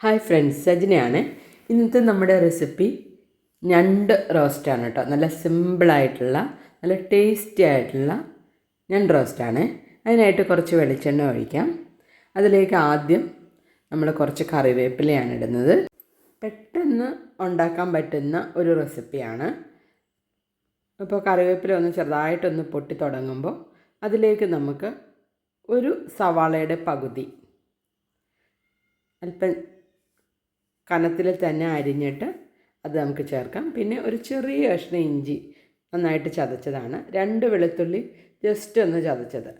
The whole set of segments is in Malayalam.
Hi friends സജിനയാണ്. ഇന്നത്തെ നമ്മുടെ റെസിപ്പി ഞണ്ട് റോസ്റ്റാണ് കേട്ടോ. നല്ല സിമ്പിളായിട്ടുള്ള നല്ല ടേസ്റ്റി ആയിട്ടുള്ള ഞണ്ട് റോസ്റ്റാണ്. അതിനായിട്ട് കുറച്ച് വെളിച്ചെണ്ണ ഒഴിക്കാം. അതിലേക്ക് ആദ്യം നമ്മൾ കുറച്ച് കറിവേപ്പിലയാണ് ഇടുന്നത്. പെട്ടെന്ന് ഉണ്ടാക്കാൻ പറ്റുന്ന ഒരു റെസിപ്പിയാണ്. അപ്പോൾ കറിവേപ്പില ഒന്ന് ചെറുതായിട്ടൊന്ന് പൊട്ടി തുടങ്ങുമ്പോൾ അതിലേക്ക് നമുക്ക് ഒരു സവാളയുടെ പകുതി അല്പം കനത്തിൽ തന്നെ അരിഞ്ഞിട്ട് അത് നമുക്ക് ചേർക്കാം. പിന്നെ ഒരു ചെറിയ കഷ്ണം ഇഞ്ചി നന്നായിട്ട് ചതച്ചതാണ്. രണ്ട് വെളുത്തുള്ളി ജസ്റ്റ് ഒന്ന് ചതച്ചത്.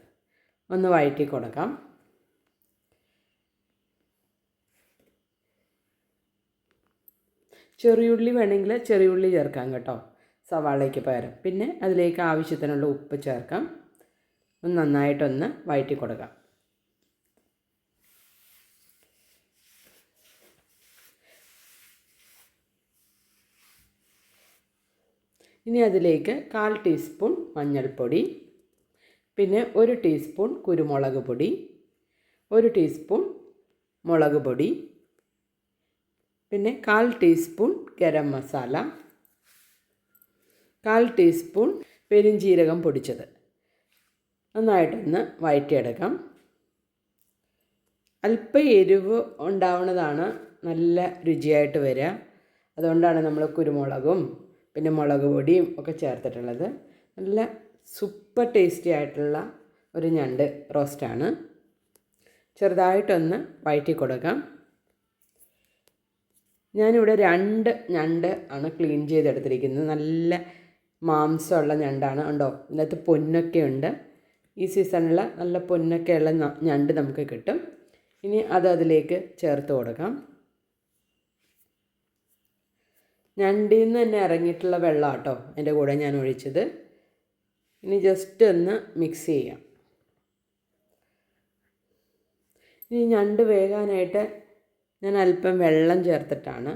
ഒന്ന് വഴറ്റി കൊടുക്കാം. ചെറിയുള്ളി വേണമെങ്കിൽ ചെറിയുള്ളി ചേർക്കാം കേട്ടോ സവാളയ്ക്ക് പകരം. പിന്നെ അതിലേക്ക് ആവശ്യത്തിനുള്ള ഉപ്പ് ചേർക്കാം. ഒന്ന് നന്നായിട്ടൊന്ന് വഴറ്റി കൊടുക്കാം. ഇനി അതിലേക്ക് കാൽ ടീസ്പൂൺ മഞ്ഞൾപ്പൊടി പിന്നെ ഒരു ടീസ്പൂൺ കുരുമുളക് പൊടി ഒരു ടീസ്പൂൺ മുളക് പൊടി പിന്നെ കാൽ ടീസ്പൂൺ ഗരം മസാല കാൽ ടീസ്പൂൺ പെരിഞ്ചീരകം പൊടിച്ചത്. നന്നായിട്ടൊന്ന് വഴറ്റിയെടുക്കാം അല്പം എരിവ് ഉണ്ടാവുന്നതാണ് നല്ല രുചിയായിട്ട് വരിക. അതുകൊണ്ടാണ് നമ്മൾ കുരുമുളകും പിന്നെ മുളക് പൊടിയും ഒക്കെ ചേർത്തിട്ടുള്ളത്. നല്ല സൂപ്പർ ടേസ്റ്റി ആയിട്ടുള്ള ഒരു ഞണ്ട് റോസ്റ്റാണ്. ചെറുതായിട്ടൊന്ന് വഴറ്റി കൊടുക്കാം. ഞാനിവിടെ രണ്ട് ഞണ്ട് ആണ് ക്ലീൻ ചെയ്തെടുത്തിരിക്കുന്നത്. നല്ല മാംസമുള്ള ഞണ്ടാണ്. ഉണ്ടോ ഇതിനകത്ത് പൊന്നൊക്കെ ഉണ്ട്. ഈ സീസണിൽ നല്ല പൊന്നൊക്കെയുള്ള ഞണ്ട് നമുക്ക് കിട്ടും. ഇനി അത് അതിലേക്ക് ചേർത്ത് കൊടുക്കാം. ഞണ്ടിൽ നിന്ന് തന്നെ ഇറങ്ങിയിട്ടുള്ള വെള്ളം കേട്ടോ എന്റെ കൂടെ ഞാൻ ഒഴിച്ചത്. ഇനി ജസ്റ്റ് ഒന്ന് മിക്സ് ചെയ്യാം. ഇനി ഞണ്ട് വേകാനായിട്ട് ഞാൻ അല്പം വെള്ളം ചേർത്തിട്ടാണ്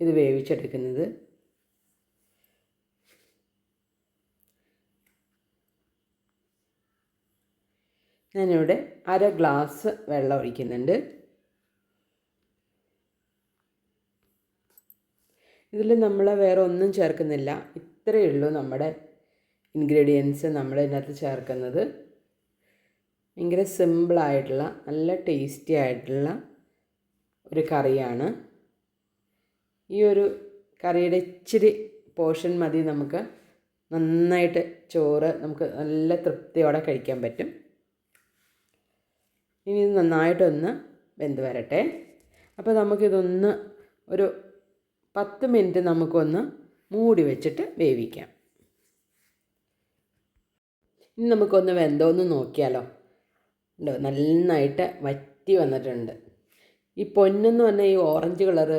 ഇത് വേവിച്ചെടുക്കുന്നത്. ഞാനിവിടെ അര ഗ്ലാസ് വെള്ളം ഒഴിക്കുന്നുണ്ട്. ഇതിൽ നമ്മൾ വേറെ ഒന്നും ചേർക്കുന്നില്ല. ഇത്രയേ ഉള്ളൂ നമ്മുടെ ഇൻഗ്രീഡിയൻസ് നമ്മൾ ഇതിനകത്ത് ചേർക്കുന്നത്. ഭയങ്കര സിമ്പിളായിട്ടുള്ള നല്ല ടേസ്റ്റി ആയിട്ടുള്ള ഒരു കറിയാണ്. ഈ ഒരു കറിയുടെ ഇച്ചിരി പോർഷൻ മതി നമുക്ക്. നന്നായിട്ട് ചോറ് നമുക്ക് നല്ല തൃപ്തിയോടെ കഴിക്കാൻ പറ്റും. ഇനി നന്നായിട്ടൊന്ന് വെന്ത് വരട്ടെ. അപ്പോൾ നമുക്കിതൊന്ന് ഒരു പത്ത് മിനിറ്റ് നമുക്കൊന്ന് മൂടി വെച്ചിട്ട് വേവിക്കാം. ഇനി നമുക്കൊന്ന് വെന്തോന്ന് നോക്കിയാലോ. ഉണ്ടോ നന്നായിട്ട് വറ്റി വന്നിട്ടുണ്ട്. ഈ പൊന്നെന്ന് പറഞ്ഞാൽ ഈ ഓറഞ്ച് കളറ്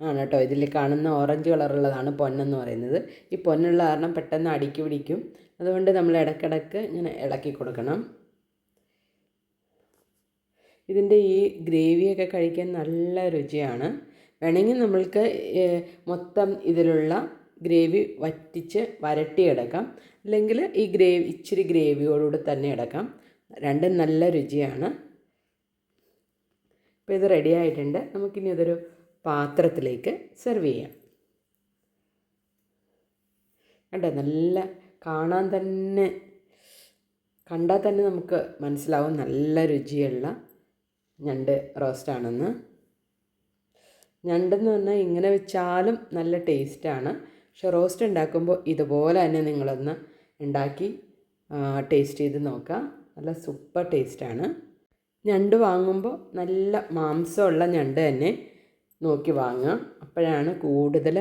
ആണ് കേട്ടോ. ഇതിൽ കാണുന്ന ഓറഞ്ച് കളറുള്ളതാണ് പൊന്നെന്ന് പറയുന്നത്. ഈ പൊന്നുള്ള കാരണം പെട്ടെന്ന് അടുക്കി പിടിക്കും. അതുകൊണ്ട് നമ്മൾ ഇടക്കിടക്ക് ഇങ്ങനെ ഇളക്കി കൊടുക്കണം. ഇതിന്റെ ഈ ഗ്രേവിയൊക്കെ കഴിക്കാൻ നല്ല രുചിയാണ്. വേണമെങ്കിൽ നമ്മൾക്ക് മൊത്തം ഇതിലുള്ള ഗ്രേവി വറ്റിച്ച് വരട്ടിയെടുക്കാം അല്ലെങ്കിൽ ഈ ഗ്രേവി ഇച്ചിരി ഗ്രേവിയോടുകൂടി തന്നെ എടുക്കാം രണ്ടും നല്ല രുചിയാണ്. അപ്പോൾ ഇത് റെഡി ആയിട്ടുണ്ട്. നമുക്കിനി അതൊരു പാത്രത്തിലേക്ക് സെർവ് ചെയ്യാം. കണ്ടോ? നല്ല കാണാൻ തന്നെ കണ്ടാൽ തന്നെ നമുക്ക് മനസ്സിലാവും. നല്ല രുചിയുള്ള ഞണ്ട് റോസ്റ്റാണെന്ന് ഞണ്ടെന്ന് പറഞ്ഞാൽ ഇങ്ങനെ വെച്ചാലും നല്ല ടേസ്റ്റാണ്. പക്ഷെ റോസ്റ്റ് ഉണ്ടാക്കുമ്പോൾ ഇതുപോലെ തന്നെ നിങ്ങളൊന്ന് ഉണ്ടാക്കി ടേസ്റ്റ് ചെയ്ത് നോക്കുക. നല്ല സൂപ്പർ ടേസ്റ്റാണ്. ഞണ്ട് വാങ്ങുമ്പോൾ നല്ല മാംസമുള്ള ഞണ്ട് തന്നെ നോക്കി വാങ്ങുക. അപ്പോഴാണ് കൂടുതൽ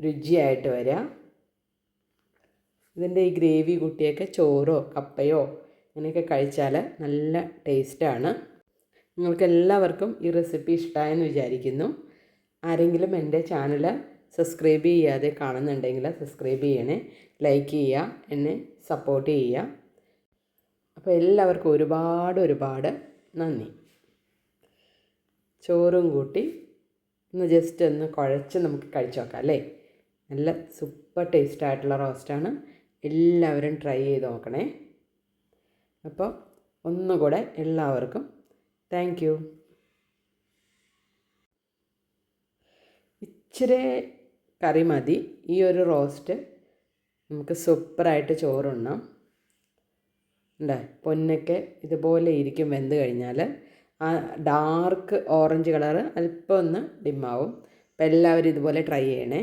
രുചിയായിട്ട് വരിക. ഇതിന്റെ ഈ ഗ്രേവി കുട്ടിയൊക്കെ ചോറോ കപ്പയോ അങ്ങനെയൊക്കെ കഴിച്ചാൽ നല്ല ടേസ്റ്റാണ്. നിങ്ങൾക്ക് എല്ലാവർക്കും ഈ റെസിപ്പി ഇഷ്ടമായെന്ന് വിചാരിക്കുന്നു. ആരെങ്കിലും എന്റെ ചാനൽ സബ്സ്ക്രൈബ് ചെയ്യാതെ കാണുന്നുണ്ടെങ്കിൽ സബ്സ്ക്രൈബ് ചെയ്യണേ ലൈക്ക് ചെയ്യുക എന്നെ സപ്പോർട്ട് ചെയ്യുക. അപ്പോൾ എല്ലാവർക്കും ഒരുപാട് ഒരുപാട് നന്ദി. ചോറും കൂട്ടി ഒന്ന് ജസ്റ്റ് ഒന്ന് കുഴച്ച് നമുക്ക് കഴിച്ചു നോക്കാം അല്ലേ? നല്ല സൂപ്പർ ടേസ്റ്റ് ആയിട്ടുള്ള റോസ്റ്റാണ് എല്ലാവരും ട്രൈ ചെയ്ത് നോക്കണേ. അപ്പോൾ ഒന്നുകൂടെ എല്ലാവർക്കും താങ്ക് ഇച്ചിരി കറി മതി. ഈ ഒരു റോസ്റ്റ് നമുക്ക് സൂപ്പറായിട്ട് ചോറുണ്ണാം. ഉണ്ടേ പൊന്നൊക്കെ ഇതുപോലെ ഇരിക്കും വെന്ത് കഴിഞ്ഞാൽ. ആ ഡാർക്ക് ഓറഞ്ച് കളറ് അല്പം ഒന്ന് ഡിമ്മാവും. അപ്പോൾ എല്ലാവരും ഇതുപോലെ ട്രൈ ചെയ്യണേ.